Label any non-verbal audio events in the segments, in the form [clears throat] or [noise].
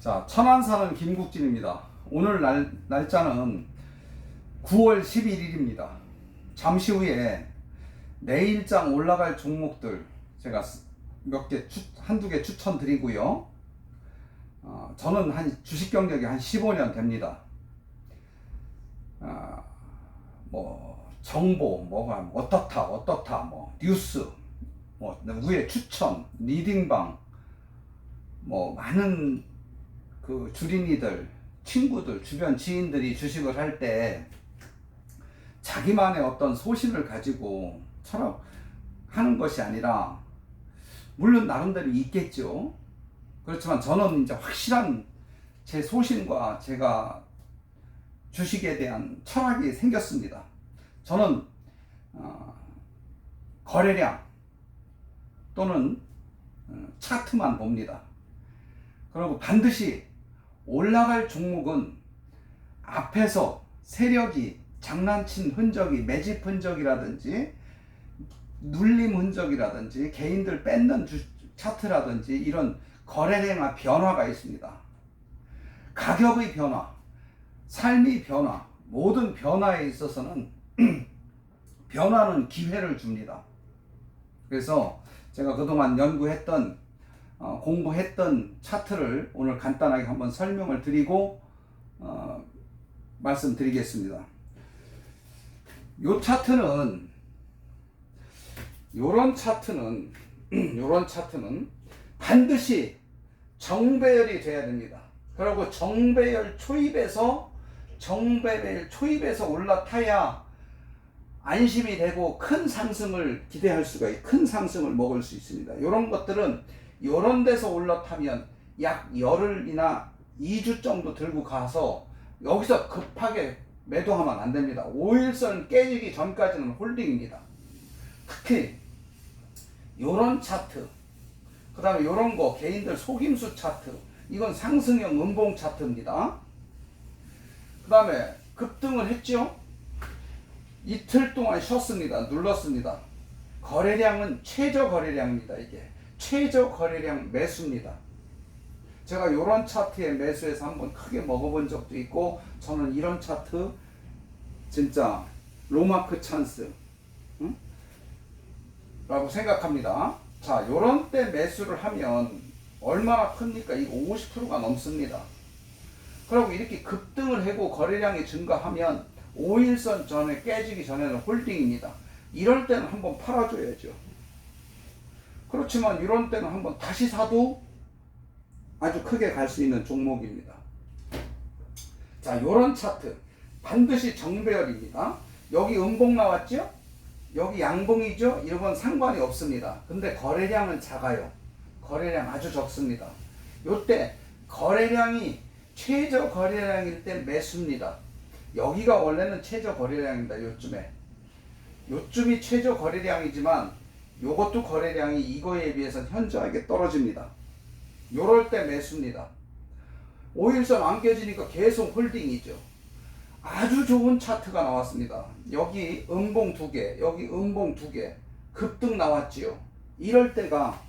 자, 천안 사는 김국진입니다. 오늘 날, 날짜는 9월 11일입니다. 잠시 후에 내일장 올라갈 종목들 제가 몇 개, 한두 개 추천드리고요. 어, 저는 한 주식 경력이 한 15년 됩니다. 아, 뭐, 정보, 뭐가, 어떻다, 어떻다, 뭐, 뉴스, 뭐, 위에 추천, 리딩방, 뭐, 많은 그 주린이들, 친구들, 주변 지인들이 주식을 할 때 자기만의 어떤 소신을 가지고 처럼 하는 것이 아니라 물론 나름대로 있겠죠. 그렇지만 저는 이제 확실한 제 소신과 제가 주식에 대한 철학이 생겼습니다. 저는 어, 거래량 또는 어, 차트만 봅니다. 그리고 반드시 올라갈 종목은 앞에서 세력이 장난친 흔적이 매집 흔적이라든지 눌림 흔적이라든지 개인들 뺏는 주, 차트라든지 이런 거래량화 변화가 있습니다. 가격의 변화, 삶의 변화, 모든 변화에 있어서는 [clears throat] 변화는 기회를 줍니다. 그래서 제가 그동안 연구했던 어, 공부했던 차트를 오늘 간단하게 한번 설명을 드리고 어, 말씀드리겠습니다. 요 차트는 요런 차트는 [clears throat] 요런 차트는 반드시 정배열이 돼야 됩니다. 그리고 정배열 초입에서 정배열 초입에서 올라타야 안심이 되고 큰 상승을 기대할 수가 있, 큰 상승을 먹을 수 있습니다. 이런 것들은 이런 데서 올라타면 약 열흘이나 2주 정도 들고 가서 여기서 급하게 매도하면 안 됩니다. 5일선 깨지기 전까지는 홀딩입니다. 특히 요런 차트, 그 다음에 요런 거 개인들 속임수 차트, 이건 상승형 음봉 차트입니다. 그 다음에 급등을 했죠? 이틀 동안 쉬었습니다. 눌렀습니다. 거래량은 최저 거래량입니다. 이게 최저 거래량 매수입니다. 제가 이런 차트에 매수해서 한번 크게 먹어본 적도 있고 저는 이런 차트 진짜 로마크 찬스 응? 라고 생각합니다. 자, 요런 때 매수를 하면 얼마나 큽니까? 이거 50%가 넘습니다. 그리고 이렇게 급등을 하고 거래량이 증가하면 5일선 전에 깨지기 전에는 홀딩입니다. 이럴 때는 한번 팔아줘야죠. 그렇지만 이런 때는 한번 다시 사도 아주 크게 갈 수 있는 종목입니다. 자, 요런 차트. 반드시 정배열입니다. 여기 음봉 나왔죠? 여기 양봉이죠? 이건 상관이 없습니다. 근데 거래량은 작아요. 거래량 아주 적습니다. 요때 거래량이 최저 거래량일 때 매수입니다. 여기가 원래는 최저 거래량입니다. 요쯤에. 요쯤이 최저 거래량이지만 요것도 거래량이 이거에 비해서 현저하게 떨어집니다. 요럴 때 매수입니다. 5일선 안 깨지니까 계속 홀딩이죠. 아주 좋은 차트가 나왔습니다. 여기 음봉 두 개, 여기 음봉 두 개, 급등 나왔지요. 이럴 때가,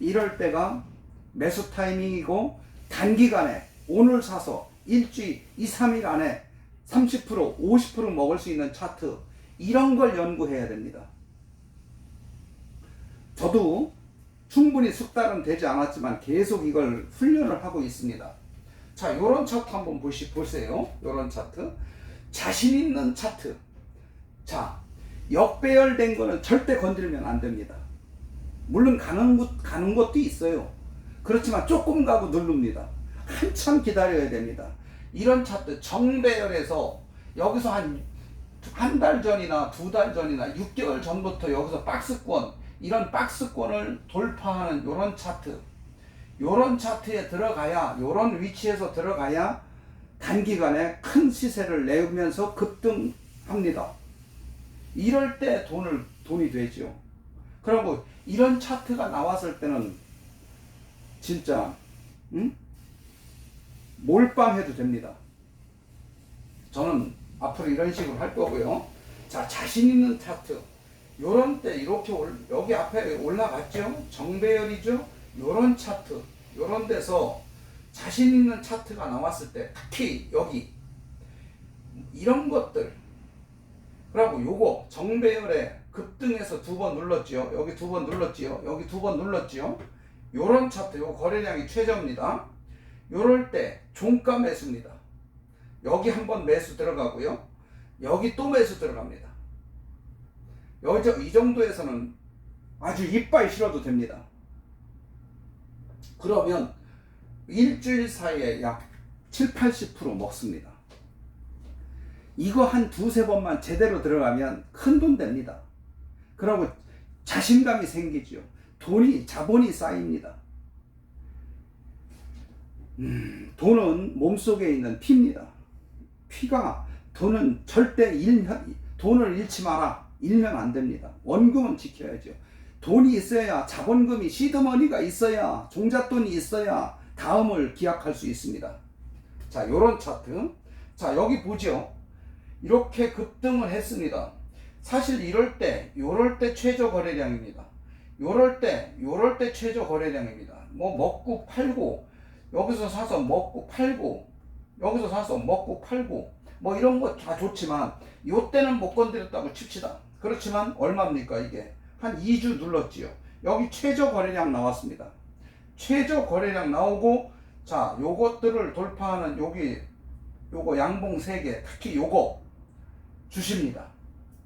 이럴 때가 매수 타이밍이고, 단기간에 오늘 사서 일주일, 2, 3일 안에 30%, 50% 먹을 수 있는 차트, 이런 걸 연구해야 됩니다. 저도 충분히 숙달은 되지 않았지만 계속 이걸 훈련을 하고 있습니다. 자, 요런 차트 한번 보시, 보세요. 요런 차트. 자신 있는 차트. 자, 역배열된 거는 절대 건드리면 안 됩니다. 물론 가는 것, 가는 것도 있어요. 그렇지만 조금 가고 누릅니다. 한참 기다려야 됩니다. 이런 차트, 정배열에서 여기서 한, 한 달 전이나 두 달 전이나 6개월 전부터 여기서 박스권, 이런 박스권을 돌파하는 이런 차트, 이런 차트에 들어가야, 이런 위치에서 들어가야 단기간에 큰 시세를 내면서 급등합니다. 이럴 때 돈을 돈이 되죠. 그리고 이런 차트가 나왔을 때는 진짜 응? 몰빵해도 됩니다. 저는 앞으로 이런 식으로 할 거고요. 자 자신 있는 차트. 요런 때 이렇게 올, 여기 앞에 올라갔죠? 정배열이죠? 요런 차트, 요런 데서 자신 있는 차트가 나왔을 때 특히 여기 이런 것들 그리고 요거 정배열에 급등해서 두 번 눌렀지요. 여기 두 번 눌렀지요. 여기 두 번 눌렀지요. 요런 차트 요 거래량이 최저입니다. 요럴 때 종가 매수입니다. 여기 한 번 매수 들어가고요. 여기 또 매수 들어갑니다. 여저 이 정도에서는 아주 이빨 실어도 됩니다. 그러면 일주일 사이에 약 7, 80% 먹습니다. 이거 한 두세 번만 제대로 들어가면 큰 돈 됩니다. 그러고 자신감이 생기죠. 돈이, 자본이 쌓입니다. 음, 돈은 몸속에 있는 피입니다. 피가, 돈은 절대 잃면, 돈을 잃지 마라. 잃면 안 됩니다. 원금은 지켜야죠. 돈이 있어야 자본금이 시드머니가 있어야 종잣돈이 있어야 다음을 기약할 수 있습니다. 자, 요런 차트. 자, 여기 보죠. 이렇게 급등을 했습니다. 사실 이럴 때, 요럴 때 최저 거래량입니다. 요럴 때, 요럴 때 최저 거래량입니다. 뭐 먹고 팔고, 여기서 사서 먹고 팔고, 여기서 사서 먹고 팔고, 뭐 이런 거 다 좋지만, 요 때는 못 건드렸다고 칩시다. 그렇지만 얼마입니까 이게? 한 2주 눌렀지요. 여기 최저 거래량 나왔습니다. 최저 거래량 나오고, 자, 요것들을 돌파하는 여기, 요거 양봉 3개, 특히 요거 주십니다.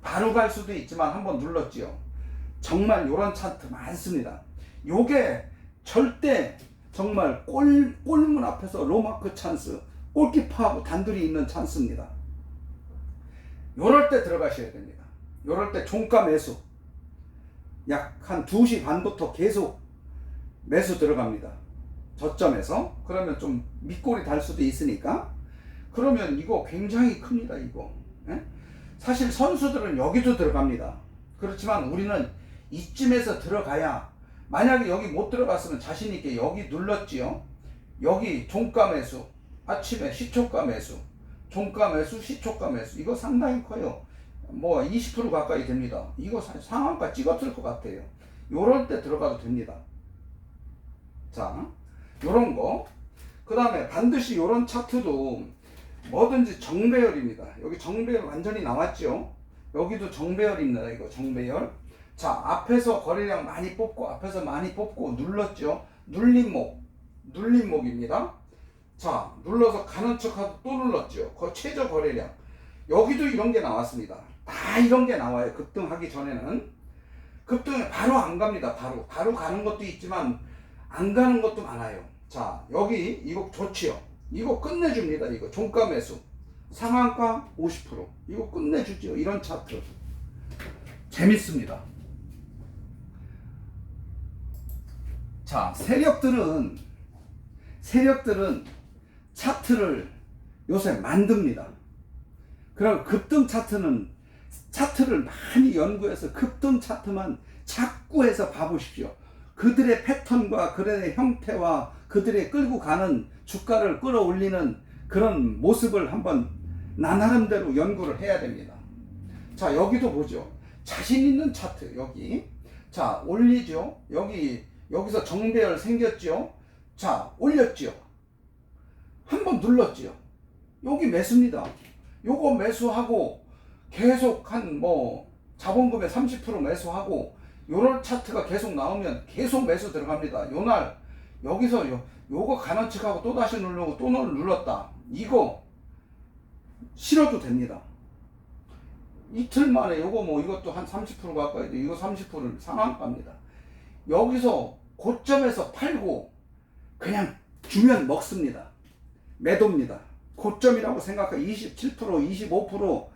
바로 갈 수도 있지만 한번 눌렀지요. 정말 요런 차트 많습니다. 요게 절대 정말 골, 골문 앞에서 로마크 찬스, 골키퍼하고 단둘이 있는 찬스입니다. 요럴 때 들어가셔야 됩니다. 요럴 때 종가 매수. 약 한 2시 반부터 계속 매수 들어갑니다. 저점에서. 그러면 좀 밑골이 달 수도 있으니까. 그러면 이거 굉장히 큽니다, 이거. 예? 사실 선수들은 여기도 들어갑니다. 그렇지만 우리는 이쯤에서 들어가야 만약에 여기 못 들어갔으면 자신 있게 여기 눌렀지요. 여기 종가 매수, 아침에 시초가 매수, 종가 매수, 시초가 매수 이거 상당히 커요. 뭐 20% 가까이 됩니다. 이거 사- 상한가 찍었을 것 같아요. 요럴 때 들어가도 됩니다. 자, 요런 거. 그 다음에 반드시 요런 차트도 뭐든지 정배열입니다. 여기 정배열 완전히 나왔죠? 여기도 정배열입니다. 이거 정배열. 자, 앞에서 거래량 많이 뽑고, 앞에서 많이 뽑고, 눌렀죠? 눌림목. 눌림목입니다. 자, 눌러서 가는 척 하고 또 눌렀죠? 그 최저 거래량. 여기도 이런 게 나왔습니다. 다 이런 게 나와요. 급등하기 전에는. 급등에 바로 안 갑니다. 바로. 바로 가는 것도 있지만, 안 가는 것도 많아요. 자, 여기 이거 좋지요? 이거 끝내줍니다. 이거 종가 매수. 상한가 50%. 이거 끝내주죠. 이런 차트. 재밌습니다. 자, 세력들은, 세력들은 차트를 요새 만듭니다. 그럼 급등 차트는 차트를 많이 연구해서 급등 차트만 자꾸 해서 봐보십시오. 그들의 패턴과 그들의 형태와 그들의 끌고 가는 주가를 끌어올리는 그런 모습을 한번 나 나름대로 연구를 해야 됩니다. 자, 여기도 보죠. 자신 있는 차트, 여기. 자, 올리죠. 여기, 여기서 정배열 생겼죠. 자, 올렸죠. 한번 눌렀죠. 여기 매수입니다. 요거 매수하고 계속 한 뭐 자본금의 30% 매수하고 요런 차트가 계속 나오면 계속 매수 들어갑니다. 요 날 여기서 요, 요거 척하고 또 다시 누르고 또 눌렀다. 이거 실어도 됩니다. 이틀 만에 요거 뭐 이것도 한 30% 가까이 돼. 이거 30%는 상한가입니다. 여기서 고점에서 팔고 그냥 주면 먹습니다. 매도입니다. 고점이라고 생각하 27% 25%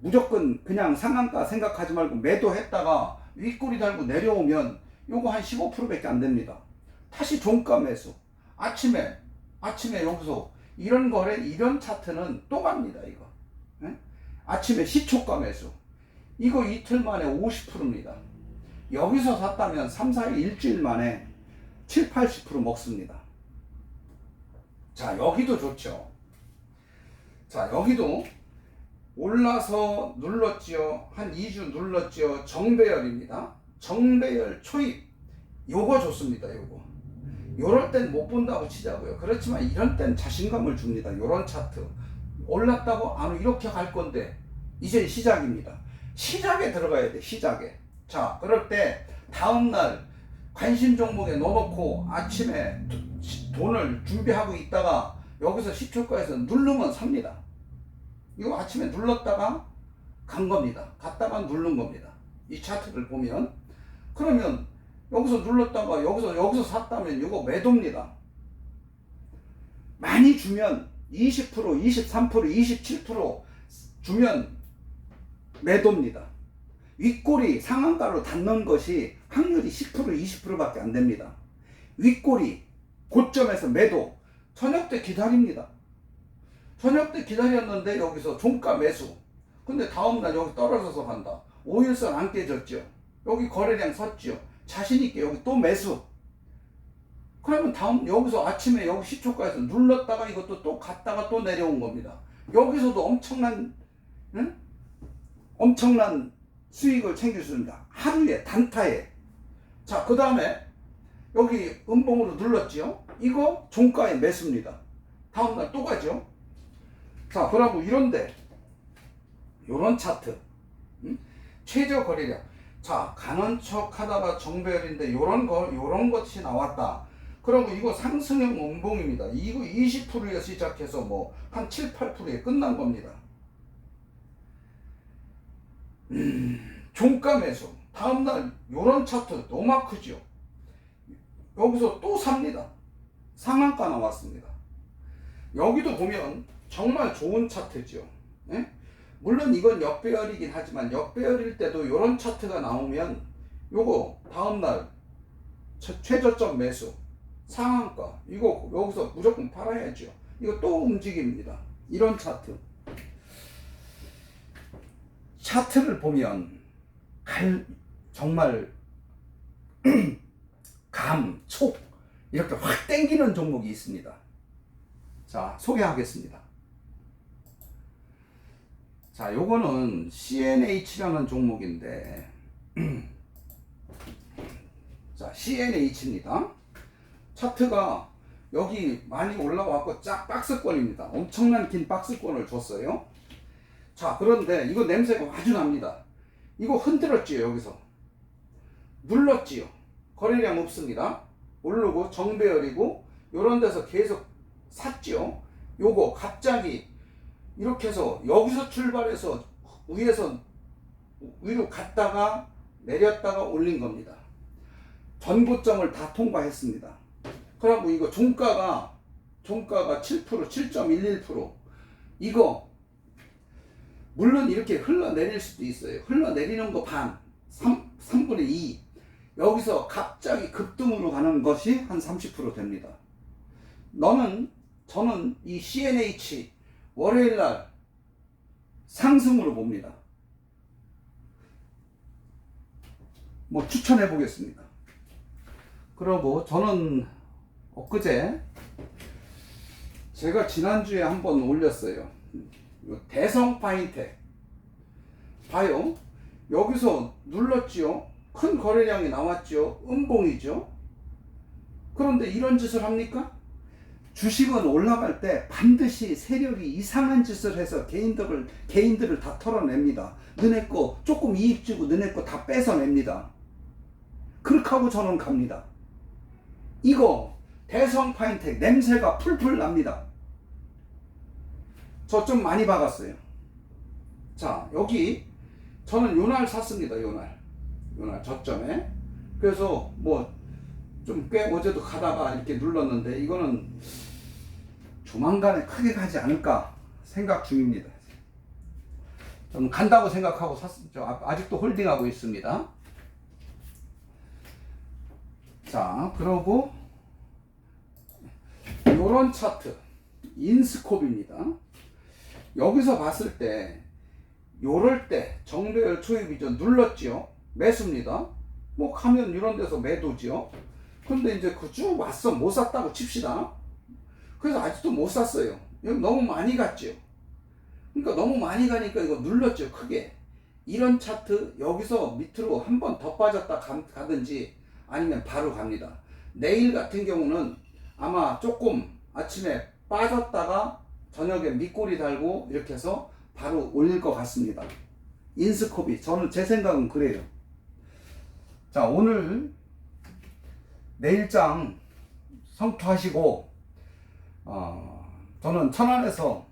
무조건 그냥 상한가 생각하지 말고 매도했다가 윗꼬리 달고 내려오면 요거 한 15%밖에 안 됩니다. 다시 종가 매수. 아침에 아침에 여기서 이런 거래 이런 차트는 또 갑니다 이거. 예? 아침에 시초가 매수. 이거 이틀 만에 50%입니다. 여기서 샀다면 3, 4일 일주일 만에 7, 80% 먹습니다. 자, 여기도 좋죠. 자, 여기도 올라서 눌렀지요. 한 2주 눌렀지요. 정배열입니다. 정배열 초입. 요거 좋습니다. 요거. 요럴 땐 못 본다고 치자고요. 그렇지만 이런 땐 자신감을 줍니다. 요런 차트. 올랐다고 아 이렇게 갈 건데 이제 시작입니다. 시작에 들어가야 돼. 시작에. 자, 그럴 때 다음 날 관심 종목에 넣어놓고 아침에 돈을 준비하고 있다가 여기서 10초가에서 누르면 삽니다. 이거 아침에 눌렀다가 간 겁니다. 갔다가 누른 겁니다. 이 차트를 보면 그러면 여기서 눌렀다가 여기서 여기서 샀다면 이거 매도입니다. 많이 주면 20%, 23%, 27% 주면 매도입니다. 윗골이 상한가로 닿는 것이 확률이 10% 20%밖에 안 됩니다. 윗골이 고점에서 매도 저녁 때 기다립니다. 저녁 때 기다렸는데 여기서 종가 매수. 근데 다음날 여기 떨어져서 간다. 5일선 안 깨졌죠. 여기 거래량 섰죠. 자신있게 여기 또 매수. 그러면 다음 여기서 아침에 여기 시초가에서 눌렀다가 이것도 또 갔다가 또 내려온 겁니다. 여기서도 엄청난 응? 엄청난 수익을 있습니다. 하루에 단타에. 자, 그 다음에 여기 음봉으로 눌렀지요. 이거 종가에 매수입니다. 다음날 또 가죠. 자, 그러고 이런데 요런 차트 응? 최저 거래량. 자 가는 척 하다가 정배열인데 요런 거 요런 것이 나왔다. 그러고 이거 상승형 음봉입니다. 이거 20%에 시작해서 뭐 한 7, 8%에 끝난 겁니다. 음, 종가 매수. 다음날 요런 차트 노마크죠. 여기서 또 삽니다. 상한가 나왔습니다. 여기도 보면 정말 좋은 차트죠. 예? 물론 이건 역배열이긴 하지만 역배열일 때도 이런 차트가 나오면 요거 다음날 최- 최저점 매수 상한가 이거 여기서 무조건 팔아야죠. 이거 또 움직입니다. 이런 차트. 차트를 보면 갈 정말 [clears throat] 감, 촉 이렇게 확 땡기는 종목이 있습니다. 자 소개하겠습니다 자, 요거는 CNH라는 종목인데, [clears throat] 자, CNH입니다. 차트가 여기 많이 올라왔고 쫙 박스권입니다. 엄청난 긴 박스권을 줬어요. 자, 그런데 이거 냄새가 아주 납니다. 이거 흔들었지요, 여기서. 눌렀지요. 거래량 없습니다. 오르고 정배열이고, 요런 데서 계속 샀죠. 요거 갑자기 이렇게 해서 여기서 출발해서 위에서 위로 갔다가 내렸다가 올린 겁니다. 전고점을 다 통과했습니다. 그러고 이거 종가가 종가가 7% 7.11% 이거 물론 이렇게 흘러내릴 수도 있어요. 흘러내리는 거 반, 3, 3분의 2. 여기서 갑자기 급등으로 가는 것이 한 30% 됩니다. 너는, 저는 이 CNH 월요일 날 상승으로 봅니다. 뭐 추천해 보겠습니다. 그러고 저는 엊그제 제가 지난주에 한번 올렸어요. 대성 파인텍. 봐요. 여기서 눌렀지요. 큰 거래량이 나왔죠. 음봉이죠. 그런데 이런 짓을 합니까? 주식은 올라갈 때 반드시 세력이 이상한 짓을 해서 개인들을 개인들을 다 털어냅니다. 너네 거 조금 이익 주고 너네 거 다 뺏어냅니다. 그렇게 하고 저는 갑니다. 이거 대성 파인텍 냄새가 풀풀 납니다. 저 좀 많이 박았어요. 자 여기 저는 요날 샀습니다. 요날 요날 저점에 그래서 뭐 좀 꽤 어제도 가다가 이렇게 눌렀는데 이거는 조만간에 크게 가지 않을까 생각 중입니다. 저는 간다고 생각하고 샀죠. 아- 아직도 홀딩하고 있습니다. 자, 그러고 요런 차트 인스콥입니다. 여기서 봤을 때 요럴 때 정배열 초입이죠. 눌렀죠. 매수입니다. 뭐 가면 이런 데서 매도죠. 근데 이제 그 쭉 왔어 못 샀다고 칩시다. 그래서 아직도 못 샀어요. 너무 많이 갔죠. 그러니까 너무 많이 가니까 이거 눌렀죠 크게. 이런 차트 여기서 밑으로 한 번 더 빠졌다 가, 가든지 아니면 바로 갑니다. 내일 같은 경우는 아마 조금 아침에 빠졌다가 저녁에 밑꼬리 달고 이렇게 해서 바로 올릴 것 같습니다. 인스코비 저는 제 생각은 그래요. 자 오늘 내일장 성투하시고 어, 저는 천안에서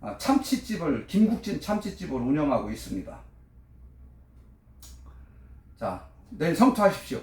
아, 참치집을 김국진 참치집을 운영하고 있습니다. 자 내일 성투하십시오.